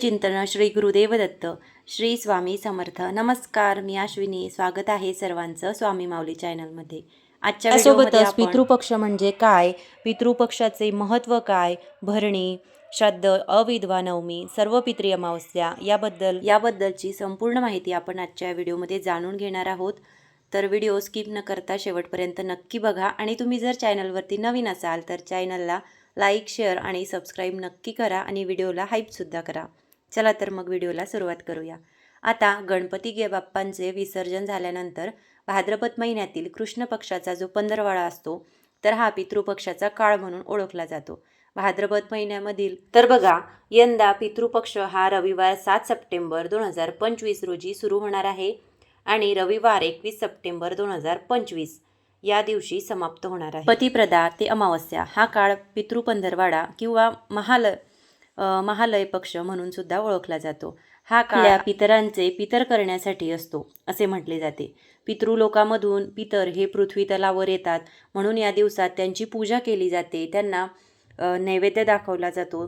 चिंतन श्री गुरुदेव दत्त श्री स्वामी समर्थ. नमस्कार मी अश्विनी. स्वागत आहे सर्वांचं स्वामी माऊली चॅनलमध्ये. आजच्या आपण पितृपक्ष म्हणजे काय? पितृपक्षाचे महत्त्व काय? भरणी श्राद्ध अविधवा नवमी सर्व पितृ अमावस्या याबद्दल याबद्दलची संपूर्ण माहिती आपण आजच्या व्हिडिओमध्ये जाणून घेणार आहोत. तर व्हिडिओ स्किप न करता शेवटपर्यंत नक्की बघा आणि तुम्ही जर चॅनलवरती नवीन असाल तर चॅनलला लाईक शेअर आणि सबस्क्राईब नक्की करा आणि व्हिडिओला हाईपसुद्धा करा. चला तर मग व्हिडिओला सुरुवात करूया. आता गणपती गे बाप्पांचे विसर्जन झाल्यानंतर भाद्रपद महिन्यातील कृष्ण पक्षाचा जो पंधरवाडा असतो तर हा पितृपक्षाचा काळ म्हणून ओळखला जातो. भाद्रपद महिन्यामधील तर बघा यंदा पितृपक्ष हा रविवार सात सप्टेंबर दोन हजार पंचवीस रोजी सुरू होणार आहे आणि रविवार एकवीस सप्टेंबर दोन हजार पंचवीस या दिवशी समाप्त होणार आहे. पतिप्रदा ते अमावस्या हा काळ पितृपंधरवाडा किंवा महाल महालय पक्ष म्हणून सुद्धा ओळखला जातो. हा काळ पितरांचे पितर करण्यासाठी असतो असे म्हटले जाते. पितृलोकामधून पितर हे पृथ्वी तलावर येतात म्हणून या दिवसात त्यांची पूजा केली जाते त्यांना नैवेद्य दाखवला जातो.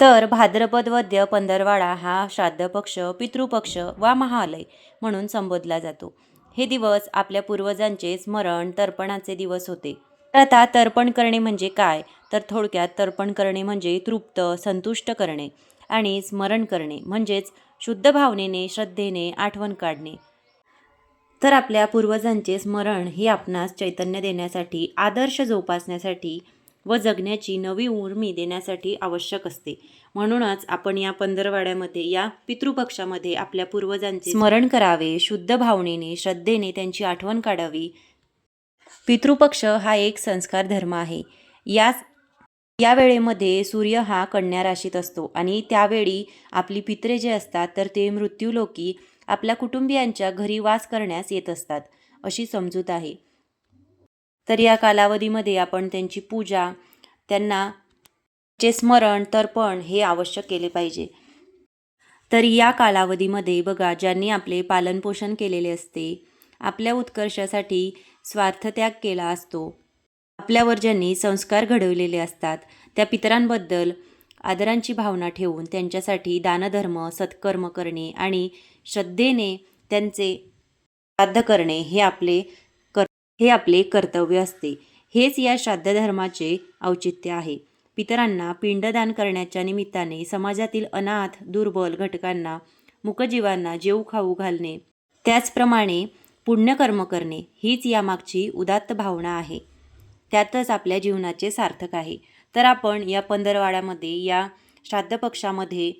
तर भाद्रपद वद्य पंधरवाडा हा श्राद्ध पक्ष पितृपक्ष वा महालय म्हणून संबोधला जातो. हे दिवस आपल्या पूर्वजांचे स्मरण तर्पणाचे दिवस होते. तर आता तर्पण करणे म्हणजे काय? तर थोडक्यात तर्पण करणे म्हणजे तृप्त संतुष्ट करणे आणि स्मरण करणे म्हणजेच शुद्ध भावनेने श्रद्धेने आठवण काढणे. तर आपल्या पूर्वजांचे स्मरण हे आपणास चैतन्य देण्यासाठी आदर्श जोपासण्यासाठी व जगण्याची नवी उर्मी देण्यासाठी आवश्यक असते. म्हणूनच आपण या पंधरवाड्यामध्ये या पितृपक्षामध्ये आपल्या पूर्वजांचे स्मरण करावे शुद्ध भावनेने श्रद्धेने त्यांची आठवण काढावी पितृपक्ष हा एक संस्कार धर्म आहे. याच या वेळेमध्ये सूर्य हा कन्या राशीत असतो आणि त्यावेळी आपली पित्रे जे असतात तर ते मृत्यूलोकी आपल्या कुटुंबियांच्या घरी वास करण्यास येत असतात अशी समजूत आहे. तर या कालावधीमध्ये आपण त्यांची पूजा त्यांना चे स्मरण तर्पण हे आवश्यक केले पाहिजे. तर या कालावधीमध्ये बघा ज्यांनी आपले पालनपोषण केलेले असते आपल्या उत्कर्षासाठी स्वार्थत्याग केला असतो. आपल्यावर ज्यांनी संस्कार घडवलेले असतात त्या पितरांबद्दल आदरांची भावना ठेवून त्यांच्यासाठी दानधर्म सत्कर्म करणे आणि श्रद्धेने त्यांचे श्राद्ध करणे हे आपले कर हे आपले कर्तव्य असते. हेच या श्राद्ध धर्माचे औचित्य आहे. पितरांना पिंडदान करण्याच्या निमित्ताने समाजातील अनाथ दुर्बल घटकांना मुकजीवांना जेऊ खाऊ घालणे. त्याचप्रमाणे पुण्यकर्म करणे हीच यामागची उदात्त भावना आहे. त्यातच आपल्या जीवनाचे सार्थक आहे. तर आपण या पंधरवाड्यामध्ये या श्राद्ध पक्षामध्ये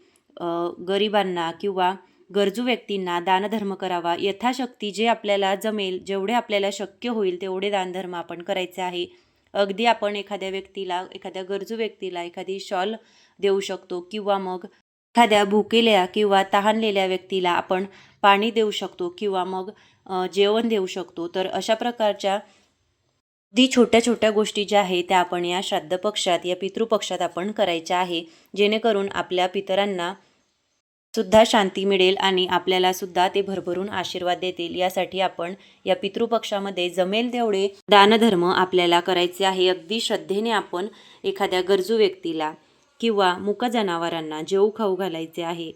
गरिबांना किंवा गरजू व्यक्तींना दानधर्म करावा. यथाशक्ती जे आपल्याला जमेल जेवढे आपल्याला शक्य होईल तेवढे दानधर्म आपण करायचे आहे. अगदी आपण एखाद्या व्यक्तीला एखाद्या गरजू व्यक्तीला एखादी शॉल देऊ शकतो किंवा मग एखाद्या भुकेल्या किंवा तहानलेल्या व्यक्तीला आपण पाणी देऊ शकतो किंवा मग जेवण देऊ शकतो. तर अशा प्रकारच्या दी छोट्या छोट्या गोष्टी ज्या आहेत त्या आपण या श्राद्ध पक्षात या पितृपक्षात आपण करायच्या आहे. जेणेकरून आपल्या पितरांना सुद्धा शांती मिळेल आणि आपल्याला सुद्धा ते भरभरून आशीर्वाद देतील. यासाठी आपण या पितृपक्षामध्ये जमेल तेवढे दानधर्म आपल्याला करायचे आहे. अगदी श्रद्धेने आपण एखाद्या गरजू व्यक्तीला किंवा मुक जनावरांना जेऊ खाऊ घालायचे आहे.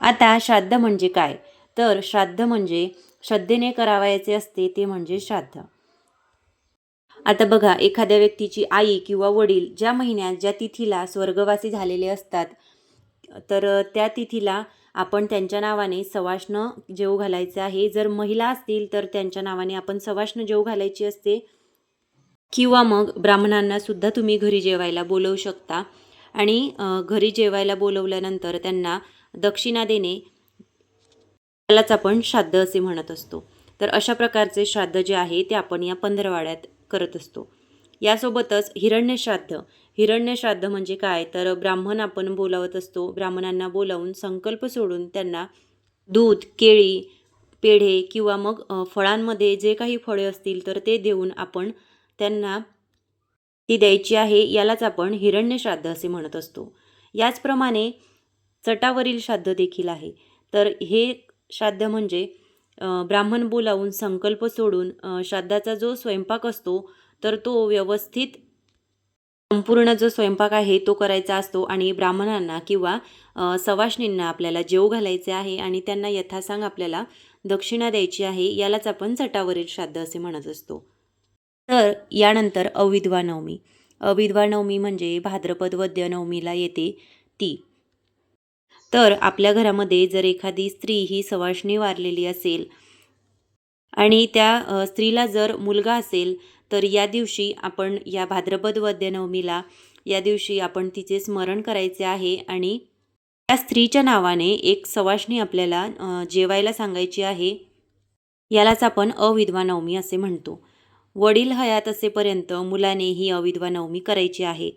आता श्राद्ध म्हणजे काय? तर श्राद्ध म्हणजे श्रद्धेने करावायचे असते ते म्हणजे श्राद्ध. आता बघा एखाद्या व्यक्तीची आई किंवा वडील ज्या महिन्यात ज्या तिथीला स्वर्गवासी झालेले असतात तर त्या तिथीला आपण त्यांच्या नावाने सवाष्ण जेव घालायचं आहे. जर महिला असतील तर त्यांच्या नावाने आपण सवाष्ण जेव घालायची असते. किंवा मग ब्राह्मणांना सुद्धा तुम्ही घरी जेवायला बोलवू शकता. आणि घरी जेवायला बोलवल्यानंतर त्यांना दक्षिणा देणे त्यालाच आपण श्राद्ध असे म्हणत असतो. तर अशा प्रकारचे श्राद्ध जे आहे ते आपण या पंधरवाड्यात करत असतो. यासोबतच हिरण्य श्राद्ध. हिरण्य श्राद्ध म्हणजे काय? तर ब्राह्मण आपण बोलावत असतो. ब्राह्मणांना बोलावून संकल्प सोडून त्यांना दूध केळी पेढे किंवा मग फळांमध्ये जे काही फळे असतील तर ते देऊन आपण त्यांना ती द्यायची आहे. यालाच आपण हिरण्य श्राद्ध असे म्हणत असतो. याचप्रमाणे चटावरील श्राद्ध देखील आहे. तर हे श्राद्ध म्हणजे ब्राह्मण बोलावून संकल्प सोडून श्राद्धाचा जो स्वयंपाक असतो तर तो व्यवस्थित संपूर्ण जो स्वयंपाक आहे तो करायचा असतो आणि ब्राह्मणांना किंवा सवाष्णींना आपल्याला जेव घालायचे आहे आणि त्यांना यथासांग आपल्याला दक्षिणा द्यायची आहे यालाच आपण चटावरील श्राद्ध असे म्हणत असतो. तर यानंतर अविधवा नवमी अविधवा नवमी म्हणजे भाद्रपद वद्य नवमीला येते ती. तर आपल्या घरामध्ये जर एखादी स्त्री ही सवाशणी वारलेली असेल आणि त्या स्त्रीला जर मुलगा असेल तर या दिवशी आपण या भाद्रपद वद्यनवमीला या दिवशी आपण तिचे स्मरण करायचे आहे आणि त्या स्त्रीच्या नावाने एक सवाशणी आपल्याला जेवायला सांगायची आहे. यालाच आपण अविधवा नवमी असे म्हणतो. वडील हयात असेपर्यंत मुलाने ही अविधवा नवमी करायची आहे.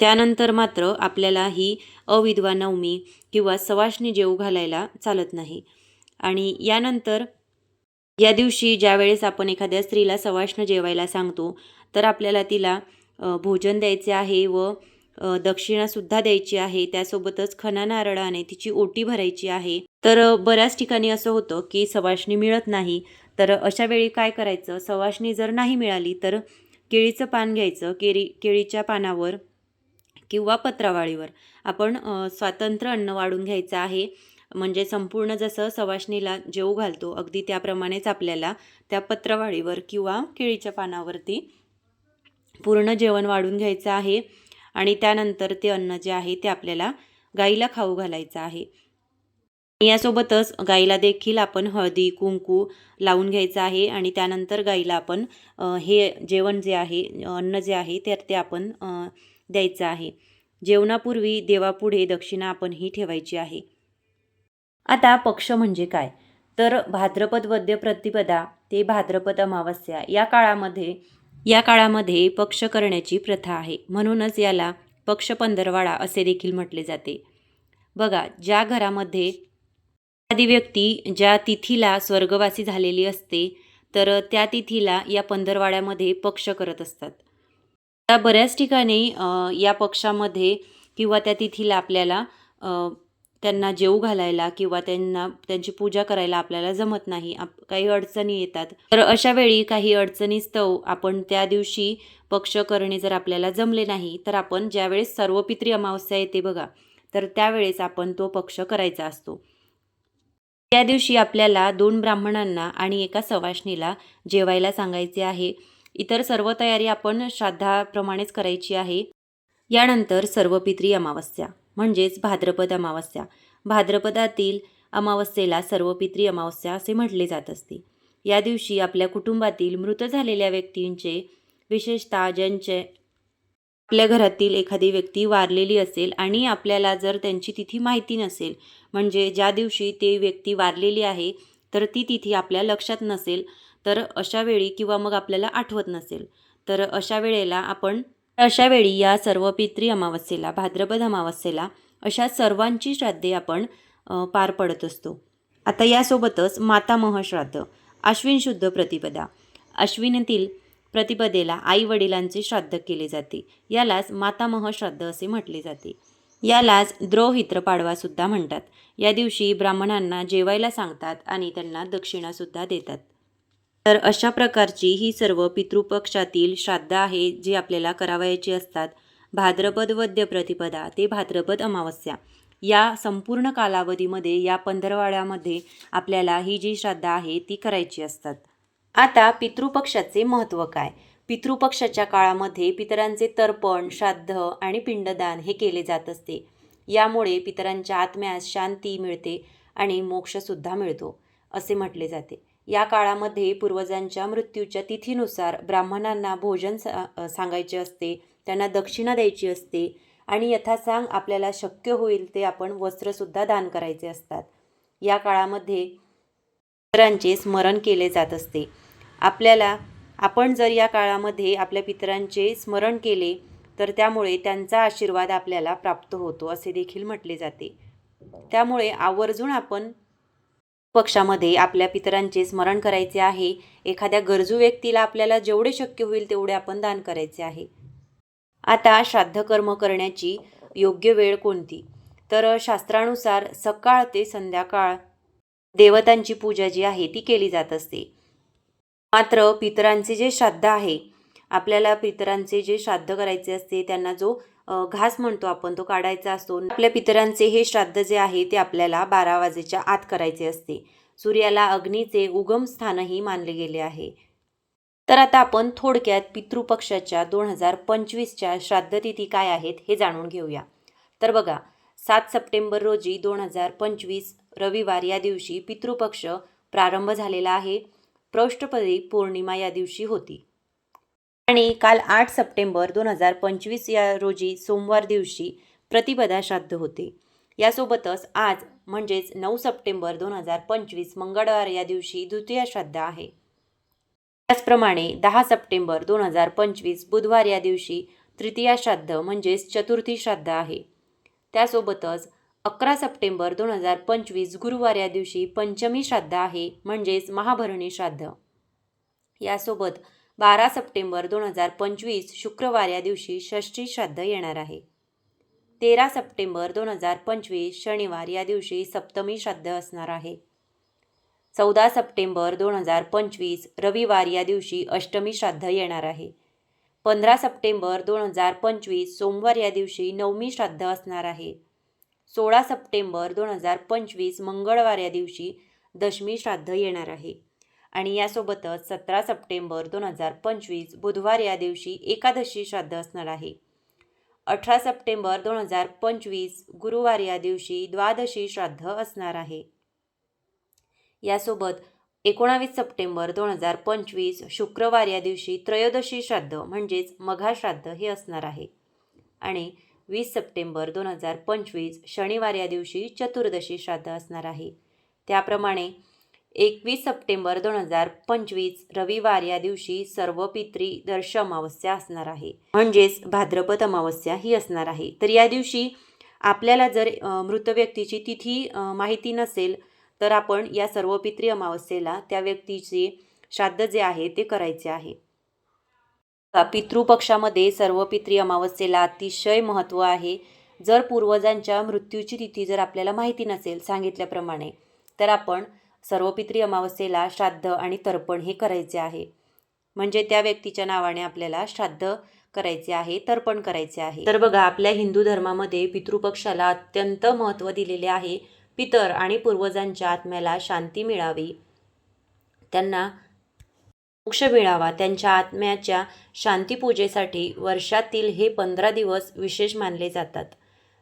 त्यानंतर मात्र आपल्याला ही अविधवा नवमी किंवा सवाष्णी जेऊ घालायला चालत नाही. आणि यानंतर या दिवशी ज्यावेळेस आपण एखाद्या स्त्रीला सवाष्ण जेवायला सांगतो तर आपल्याला तिला भोजन द्यायचे आहे व दक्षिणासुद्धा द्यायची आहे. त्यासोबतच खना नारळाने तिची ओटी भरायची आहे. तर बऱ्याच ठिकाणी असं होतं की सवाष्णी मिळत नाही. तर अशा वेळी काय करायचं? सवाष्णी जर नाही मिळाली तर केळीचं पान घ्यायचं. केळी केळीच्या पानावर किंवा पत्रावळीवर. आपण स्वातंत्र्य अन्न वाढून घ्यायचं आहे. म्हणजे संपूर्ण जसं सवाष्णीला जेव घालतो अगदी त्याप्रमाणेच आपल्याला त्या पत्रावळीवर किंवा केळीच्या पानावरती पूर्ण जेवण वाढून घ्यायचं आहे. आणि त्यानंतर ते अन्न जे आहे ते आपल्याला गाईला खाऊ घालायचं आहे. यासोबतच गाईला देखील आपण हळदी कुंकू लावून घ्यायचं आहे. आणि त्यानंतर गाईला आपण हे जेवण जे आहे अन्न जे आहे तर ते आपण द्यायचं आहे. जेवणापूर्वी देवापुढे दक्षिणा आपण ही ठेवायची आहे. आता पक्ष म्हणजे काय? तर भाद्रपद वद्य प्रतिपदा ते भाद्रपद अमावस्या या काळामध्ये या काळामध्ये पक्ष करण्याची प्रथा आहे. म्हणूनच याला पक्ष पंधरवाडा असे देखील म्हटले जाते. बघा ज्या घरामध्ये एखादी व्यक्ती ज्या तिथीला स्वर्गवासी झालेली असते तर त्या तिथीला या पंधरवाड्यामध्ये पक्ष करत असतात. त्या बऱ्याच ठिकाणी या पक्षामध्ये किंवा त्या तिथीला आपल्याला त्यांना जेऊ घालायला किंवा त्यांना त्यांची पूजा करायला आपल्याला जमत नाही आप काही अडचणी येतात. तर अशा वेळी काही अडचणीस्तव आपण त्या दिवशी पक्ष करणे जर आपल्याला जमले नाही तर आपण ज्यावेळेस सर्वपित्री अमावस्या येते बघा तर त्यावेळेस आपण तो पक्ष करायचा असतो. त्या दिवशी आपल्याला दोन ब्राह्मणांना आणि एका सवाष्णीला जेवायला सांगायचे आहे. इतर सर्व तयारी आपण श्राद्धाप्रमाणेच करायची आहे. यानंतर सर्वपित्री अमावस्या म्हणजेच भाद्रपद अमावस्या. भाद्रपदातील अमावस्येला सर्वपित्री अमावस्या असे म्हटले जात असते. या दिवशी आपल्या कुटुंबातील मृत झालेल्या व्यक्तींचे विशेषतः ज्यांचे आपल्या घरातील एखादी व्यक्ती वारलेली असेल आणि आपल्याला जर त्यांची तिथी माहिती नसेल म्हणजे ज्या दिवशी ती व्यक्ती वारलेली आहे तर ती तिथी आपल्या लक्षात नसेल तर अशा वेळी किंवा मग आपल्याला आठवत नसेल तर अशा वेळेला आपण अशा वेळी या सर्व पित्री अमावस्येला भाद्रपद अमावस्येला अशा सर्वांची श्राद्धे आपण पार पडत असतो. आता यासोबतच मातामह श्राद्ध अश्विन शुद्ध प्रतिपदा. अश्विनीतील प्रतिपदेला आई वडिलांचे श्राद्ध केले जाते. यालाच मातामह श्राद्ध असे म्हटले जाते. यालाच द्रोहित्र पाडवासुद्धा म्हणतात. या दिवशी ब्राह्मणांना जेवायला सांगतात आणि त्यांना दक्षिणासुद्धा देतात. तर अशा प्रकारची ही सर्व पितृपक्षातील श्राद्ध आहे जी आपल्याला करावयाची असतात. भाद्रपद वद्य प्रतिपदा ते भाद्रपद अमावस्या. या संपूर्ण कालावधीमध्ये या पंधरवाड्यामध्ये आपल्याला ही जी श्राद्धा आहे ती करायची असतात. आता पितृपक्षाचे महत्त्व काय? पितृपक्षाच्या काळामध्ये पितरांचे तर्पण श्राद्ध आणि पिंडदान हे केले जात असते. यामुळे पितरांच्या आत्म्यास शांती मिळते आणि मोक्षसुद्धा मिळतो असे म्हटले जाते. या काळामध्ये पूर्वजांच्या मृत्यूच्या तिथीनुसार ब्राह्मणांना भोजन सा सांगायचे असते त्यांना दक्षिणा द्यायची असते आणि यथासांग आपल्याला शक्य होईल ते आपण वस्त्रसुद्धा दान करायचे असतात. या काळामध्ये पितरांचे स्मरण केले जात असते. आपल्याला आपण जर या काळामध्ये आपल्या पितरांचे स्मरण केले तर त्यामुळे त्यांचा आशीर्वाद आपल्याला प्राप्त होतो असे देखील म्हटले जाते. त्यामुळे आवर्जून आपण पक्षामध्ये आपल्या पितरांचे स्मरण करायचे आहे. एखाद्या गरजू व्यक्तीला आपल्याला जेवढे शक्य होईल तेवढे आपण दान करायचे आहे. आता श्राद्धकर्म करण्याची योग्य वेळ कोणती? तर शास्त्रानुसार सकाळ ते संध्याकाळ देवतांची पूजा जी आहे ती केली जात असते. मात्र पितरांचे जे श्राद्ध आहे आपल्याला पितरांचे जे श्राद्ध करायचे असते त्यांना जो घास म्हणतो आपण तो काढायचा असतो. आपल्या पितरांचे हे श्राद्ध जे आहे ते आपल्याला बारा वाजेच्या आत करायचे असते. सूर्याला अग्नीचे उगम स्थानही मानले गेले आहे. तर आता आपण थोडक्यात पितृपक्षाच्या दोन हजार पंचवीसच्या श्राद्धतिथी काय आहेत हे जाणून घेऊया. तर बघा सात सप्टेंबर रोजी दोन हजार पंचवीस रविवार या दिवशी पितृपक्ष प्रारंभ झालेला आहे. पृष्ठपदी पौर्णिमा या दिवशी होती. आणि काल आठ सप्टेंबर दोन हजार पंचवीस या रोजी सोमवार दिवशी प्रतिपदा श्राद्ध होते. यासोबतच आज म्हणजेच नऊ सप्टेंबर दोन हजार पंचवीस मंगळवार या दिवशी द्वितीय श्राद्ध आहे. त्याचप्रमाणे दहा सप्टेंबर दोन हजार पंचवीस बुधवार या दिवशी तृतीया श्राद्ध म्हणजेच चतुर्थी श्राद्ध आहे. त्यासोबतच अकरा सप्टेंबर दोन हजार पंचवीस गुरुवार या दिवशी पंचमी श्राद्ध आहे म्हणजेच महाभरणी श्राद्ध. यासोबत बारा सप्टेंबर दोन हजार पंचवीस शुक्रवार या दिवशी षष्ठी श्राद्ध येणार आहे. तेरा सप्टेंबर दोन हजार पंचवीस शनिवार या दिवशी सप्तमी श्राद्ध असणार आहे. चौदा सप्टेंबर दोन हजार पंचवीस रविवार या दिवशी अष्टमी श्राद्ध येणार आहे. पंधरा सप्टेंबर दोन हजार पंचवीस सोमवार या दिवशी नवमी श्राद्ध असणार आहे. सोळा सप्टेंबर दोन हजार पंचवीस मंगळवार या दिवशी दशमी श्राद्ध येणार आहे. आणि यासोबतच सतरा सप्टेंबर दोन हजार पंचवीस बुधवार या दिवशी एकादशी श्राद्ध असणार आहे. अठरा सप्टेंबर दोन हजार पंचवीस गुरुवार या दिवशी द्वादशी श्राद्ध असणार आहे. यासोबत एकोणावीस सप्टेंबर दोन हजार पंचवीस शुक्रवार या दिवशी त्रयोदशी श्राद्ध म्हणजेच मघा श्राद्ध हे असणार आहे. आणि वीस सप्टेंबर दोन हजार पंचवीस शनिवार या दिवशी चतुर्दशी श्राद्ध असणार आहे. त्याप्रमाणे एकवीस सप्टेंबर दोन हजार पंचवीस रविवार या दिवशी सर्व पित्री दर्श अमावस्या असणार आहे. म्हणजेच भाद्रपद अमावस्या ही असणार आहे. तर या दिवशी आपल्याला जर मृत व्यक्तीची तिथी माहिती नसेल तर आपण या सर्व पित्री अमावस्येला त्या व्यक्तीचे श्राद्ध जे आहे ते करायचे आहे. पितृपक्षामध्ये सर्व पित्री अमावस्येला अतिशय महत्त्व आहे. जर पूर्वजांच्या मृत्यूची तिथी जर आपल्याला माहिती नसेल सांगितल्याप्रमाणे तर आपण सर्व पित्री अमावस्येला श्राद्ध आणि तर्पण हे करायचे आहे. म्हणजे त्या व्यक्तीच्या नावाने आपल्याला श्राद्ध करायचे आहे तर्पण करायचे आहे. तर बघा आपल्या हिंदू धर्मामध्ये पितृपक्षाला अत्यंत महत्त्व दिलेले आहे. पितर आणि पूर्वजांच्या आत्म्याला शांती मिळावी. त्यांना मोक्ष मिळावा. त्यांच्या आत्म्याच्या शांतीपूजेसाठी वर्षातील हे पंधरा दिवस विशेष मानले जातात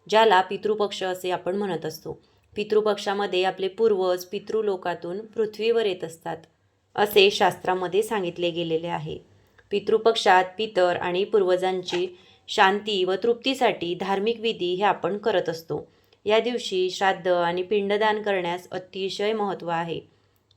ज्याला पितृपक्ष असे आपण म्हणत असतो. पितृपक्षामध्ये आपले पूर्वज पितृलोकातून पृथ्वीवर येत असतात असे शास्त्रामध्ये सांगितले गेलेले आहे. पितृपक्षात पितर आणि पूर्वजांची शांती व तृप्तीसाठी धार्मिक विधी हे आपण करत असतो. या दिवशी श्राद्ध आणि पिंडदान करण्यास अतिशय महत्त्व आहे.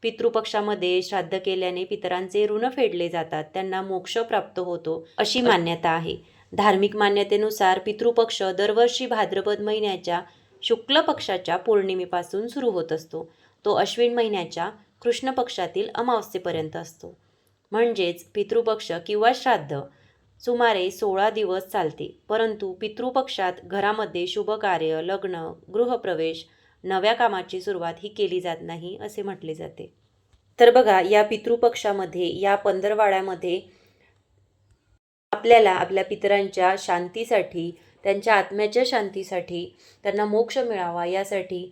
पितृपक्षामध्ये श्राद्ध केल्याने पितरांचे ऋण फेडले जातात त्यांना मोक्ष प्राप्त होतो अशी मान्यता आहे. धार्मिक मान्यतेनुसार पितृपक्ष दरवर्षी भाद्रपद महिन्याच्या शुक्ल पक्षाच्या पौर्णिमेपासून सुरू होत असतो. तो अश्विन महिन्याच्या कृष्ण पक्षातील अमावस्येपर्यंत असतो. म्हणजेच पितृपक्ष किंवा श्राद्ध सुमारे सोळा दिवस चालते. परंतु पितृपक्षात घरामध्ये शुभकार्य लग्न गृहप्रवेश नव्या कामाची सुरुवात ही केली जात नाही असे म्हटले जाते. तर बघा या पितृपक्षामध्ये या पंधरवाड्यामध्ये आपल्याला आपल्या पितरांच्या शांतीसाठी त्यांच्या आत्म्याच्या शांतीसाठी त्यांना मोक्ष मिळावा यासाठी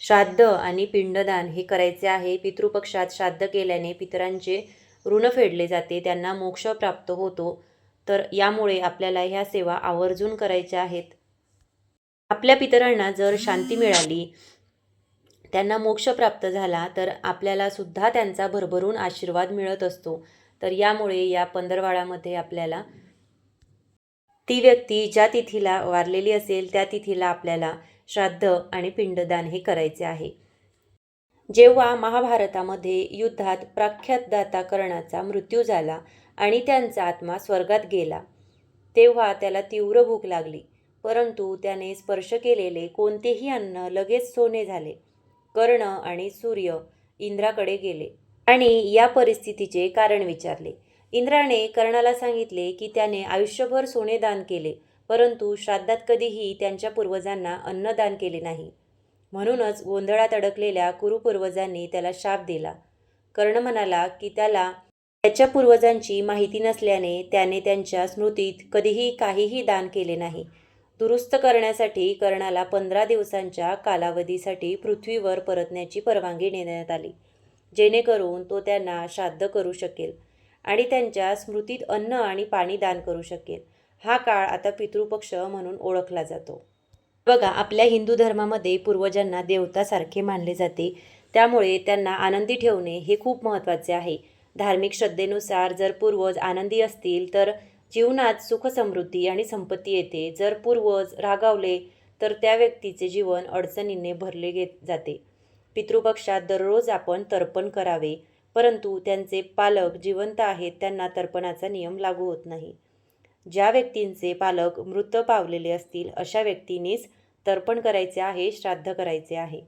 श्राद्ध आणि पिंडदान हे करायचे आहे. पितृपक्षात श्राद्ध केल्याने पितरांचे ऋण फेडले जाते त्यांना मोक्ष प्राप्त होतो. तर यामुळे आपल्याला ह्या सेवा आवर्जून करायच्या आहेत. आपल्या पितरांना जर शांती मिळाली त्यांना मोक्ष प्राप्त झाला तर आपल्याला सुद्धा त्यांचा भरभरून आशीर्वाद मिळत असतो. तर यामुळे या पंधरवाड्यामध्ये आपल्याला ती व्यक्ती ज्या तिथीला वारलेली असेल त्या तिथीला आपल्याला श्राद्ध आणि पिंडदान हे करायचे आहे. जेव्हा महाभारतामध्ये युद्धात प्रख्यात दाता कर्णाचा मृत्यू झाला आणि त्यांचा आत्मा स्वर्गात गेला तेव्हा त्याला तीव्र भूक लागली. परंतु त्याने स्पर्श केलेले कोणतेही अन्न लगेच सोने झाले. कर्ण आणि सूर्य इंद्राकडे गेले आणि या परिस्थितीचे कारण विचारले. इंद्राने कर्णाला सांगितले की त्याने आयुष्यभर सोने दान केले परंतु श्राद्धात कधीही त्यांच्या पूर्वजांना अन्नदान केले नाही. म्हणूनच गोंधळात अडकलेल्या कुरुपूर्वजांनी त्याला शाप दिला. कर्ण म्हणाला की त्याला त्याच्या पूर्वजांची माहिती नसल्याने त्याने त्यांच्या स्मृतीत कधीही काहीही दान केले नाही. दुरुस्त करण्यासाठी कर्णाला पंधरा दिवसांच्या कालावधीसाठी पृथ्वीवर परतण्याची परवानगी देण्यात आली जेणेकरून तो त्यांना श्राद्ध करू शकेल. आणि त्यांच्या स्मृतीत अन्न आणि पाणी दान करू शकेल. हा काळ आता पितृपक्ष म्हणून ओळखला जातो. बघा आपल्या हिंदू धर्मामध्ये पूर्वजांना देवतासारखे मानले जाते. त्यामुळे त्यांना आनंदी ठेवणे हे खूप महत्त्वाचे आहे. धार्मिक श्रद्धेनुसार जर पूर्वज आनंदी असतील तर जीवनात सुख समृद्धी आणि संपत्ती येते. जर पूर्वज रागावले तर त्या व्यक्तीचे जीवन अडचणींनी भरले घेत जाते. पितृपक्षात दररोज आपण तर्पण करावे. परंतु त्यांचे पालक जिवंत आहेत त्यांना तर्पणाचा नियम लागू होत नाही. ज्या व्यक्तींचे पालक मृत पावलेले असतील अशा व्यक्तींनीच तर्पण करायचे आहे श्राद्ध करायचे आहे.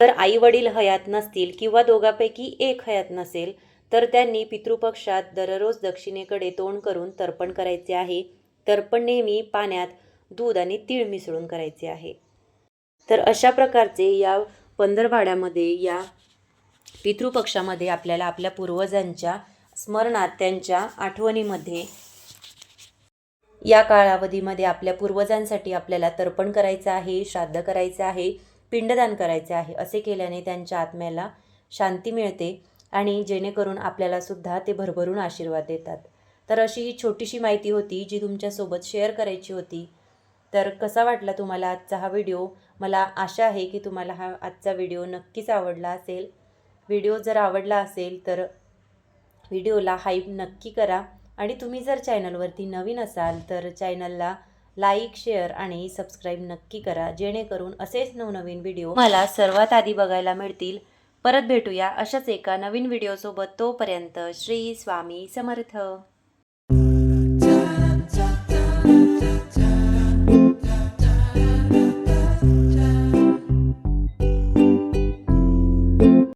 तर आई वडील हयात नसतील किंवा दोघांपैकी एक हयात नसेल तर त्यांनी पितृपक्षात दररोज दक्षिणेकडे तोंड करून तर्पण करायचे आहे. तर्पण नेहमी पाण्यात दूध आणि तीळ मिसळून करायचे आहे. तर अशा प्रकारचे या पंधरवाड्यामध्ये या पितृपक्षामध्ये आपल्याला आपल्या पूर्वजांच्या स्मरणात त्यांच्या आठवणीमध्ये या कालावधीमध्ये आपल्या पूर्वजांसाठी आपल्याला तर्पण करायचं आहे श्राद्ध करायचं आहे पिंडदान करायचे आहे असे केल्याने त्यांच्या आत्म्याला शांती मिळते आणि जेणेकरून आपल्यालासुद्धा ते भरभरून आशीर्वाद देतात. तर अशी ही छोटीशी माहिती होती जी तुमच्यासोबत शेअर करायची होती. तर कसा वाटला तुम्हाला आजचा हा व्हिडिओ? मला आशा आहे की तुम्हाला हा आजचा व्हिडिओ नक्कीच आवडला असेल. व्हिडिओ जर आवडला असेल तर व्हिडिओला हाईप नक्की करा. आणि तुम्ही जर चॅनलवरती नवीन असाल तर चॅनलला लाईक शेअर आणि सबस्क्राईब नक्की करा. जेणेकरून असेच नवनवीन व्हिडिओ मला सर्वात आधी बघायला मिळतील. परत भेटूया अशाच एका नवीन व्हिडिओसोबत तोपर्यंत श्री स्वामी समर्थ.